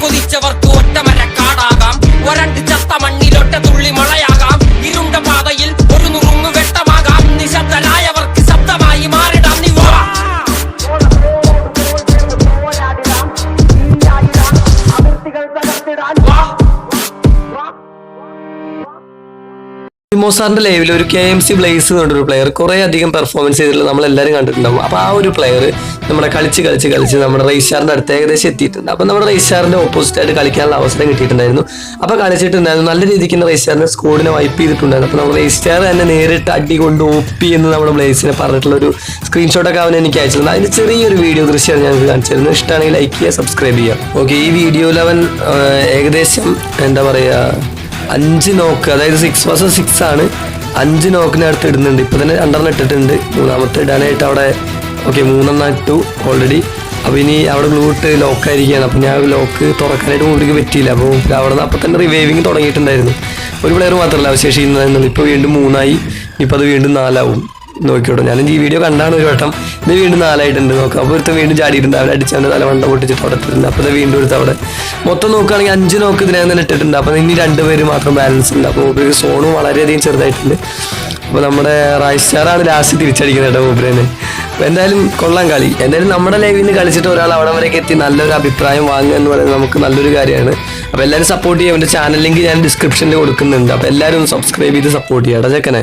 കൊതിച്ചവർക്ക് ഒറ്റമര കാടാകാം ഒരണ്ട് ചത്ത മണ്ണിലൊട്ട തുള്ളി മഴയാകാം മോസാറിന്റെ ലൈവിൽ ഒരു കെ എം സി ബ്ലേസ് എന്നൊരു പ്ലെയർ കുറെ അധികം പെർഫോമൻസ് ചെയ്തിട്ടുള്ള നമ്മൾ എല്ലാവരും കണ്ടിട്ടുണ്ടാവും. അപ്പൊ ആ ഒരു പ്ലെയർ നമ്മുടെ കളിച്ച് കളിച്ച് കളിച്ച് നമ്മുടെ റൈസാറിന്റെ അടുത്ത് ഏകദേശം എത്തിയിട്ടുണ്ട്. അപ്പൊ നമ്മുടെ റൈസാറിന്റെ ഓപ്പോസിറ്റ് ആയിട്ട് കളിക്കാനുള്ള അവസരം കിട്ടിയിട്ടുണ്ടായിരുന്നു. അപ്പൊ കളിച്ചിട്ടുണ്ടായിരുന്നു. നല്ല രീതിക്ക് തന്നെ റൈസാറിന്റെ സ്കോഡിനെ വൈപ്പ് ചെയ്തിട്ടുണ്ടായിരുന്നു. അപ്പൊ നമ്മൾ റൈസ്റ്റാർ തന്നെ നേരിട്ട് അടി കൊണ്ട് ഒപ്പി എന്ന് നമ്മുടെ ബ്ലേസിനെ പറഞ്ഞിട്ടുള്ള ഒരു സ്ക്രീൻഷോട്ട് ഒക്കെ അവൻ എനിക്ക് അയച്ചിട്ടുണ്ട്. അതിന്റെ ചെറിയൊരു വീഡിയോ ദൃശ്യമാണ് ഞങ്ങൾക്ക് കാണിച്ചിരുന്നത്. ഇഷ്ടമാണെങ്കിൽ ലൈക്ക് ചെയ്യുക സബ്സ്ക്രൈബ് ചെയ്യുക. ഓക്കെ ഈ വീഡിയോയിൽ അവൻ ഏകദേശം എന്താ പറയാ അഞ്ച് നോക്ക് അതായത് സിക്സ് മാസം സിക്സ് ആണ്. അഞ്ച് നോക്കിന് അടുത്ത് ഇടുന്നുണ്ട്. ഇപ്പൊ തന്നെ രണ്ടെണ്ണം ഇട്ടിട്ടുണ്ട്. മൂന്നാമത്തെ ഇടാനായിട്ട് അവിടെ ഓക്കെ മൂന്നെണ്ണം ഇട്ടു ഓൾറെഡി അപ്പോൾ ഇനി അവിടെ ബ്ലൂട്ട് ഇട്ട് ലോക്കായിരിക്കുകയാണ് അപ്പോൾ ഞാൻ ലോക്ക് തുറക്കാനായിട്ട് മുമ്പിലേക്ക് പറ്റിയില്ല. അപ്പോൾ അവിടെ നിന്ന് അപ്പൊ തന്നെ റിവൈവിങ് തുടങ്ങിയിട്ടുണ്ടായിരുന്നു. ഒരു പ്ലെയർ മാത്രമല്ല അവശേഷിക്കുന്നുള്ളൂ ഇപ്പൊ വീണ്ടും മൂന്നായി. ഇപ്പൊ അത് വീണ്ടും നാലാവും. നോക്കിയോട്ടോ ഞാനും ഈ വീഡിയോ കണ്ടാണ് ഒരു വട്ടം. ഇത് വീണ്ടും നാലായിട്ടുണ്ട്. നോക്കാം അപ്പോൾ ഒരുത്തം വീണ്ടും ചാടിയിട്ടുണ്ട്. അവിടെ അടിച്ചാണ്ട് തല വണ്ട പൊട്ടിച്ചിട്ട് തുടച്ചിട്ടുണ്ട് അപ്പോൾ ഇത് വീണ്ടും എടുത്ത് അവിടെ മൊത്തം നോക്കുകയാണെങ്കിൽ അഞ്ച് നോക്ക് ഇതിനകം തന്നെ ഇട്ടിട്ടുണ്ട്. അപ്പോൾ ഇനി രണ്ട് പേര് മാത്രം ബാലൻസ് ഉണ്ട്. അപ്പോൾ മൂപ്പർക്ക് സോണും വളരെയധികം ചെറുതായിട്ടുണ്ട്. അപ്പോൾ നമ്മുടെ റൈസ്റ്റാറാണ് ലാസ്റ്റ് തിരിച്ചടിക്കുന്നത് കേട്ടോ മൂപ്പരനെ. എന്തായാലും കൊള്ളാം കളി. എന്തായാലും നമ്മുടെ ലൈവിൽ നിന്ന് കളിച്ചിട്ട് ഒരാൾ അവിടെ വരെയൊക്കെ എത്തി നല്ലൊരു അഭിപ്രായം വാങ്ങുക എന്ന് പറയുന്നത് നമുക്ക് നല്ലൊരു കാര്യമാണ്. അപ്പോൾ എല്ലാവരും സപ്പോർട്ട് ചെയ്യുക. എന്റെ ചാനൽ ലിങ്ക് ഞാൻ ഡിസ്ക്രിപ്ഷനിൽ കൊടുക്കുന്നുണ്ട്. അപ്പോൾ എല്ലാവരും സബ്സ്ക്രൈബ് ചെയ്ത് സപ്പോർട്ട് ചെയ്യാം കേട്ടോ ചെക്കനെ.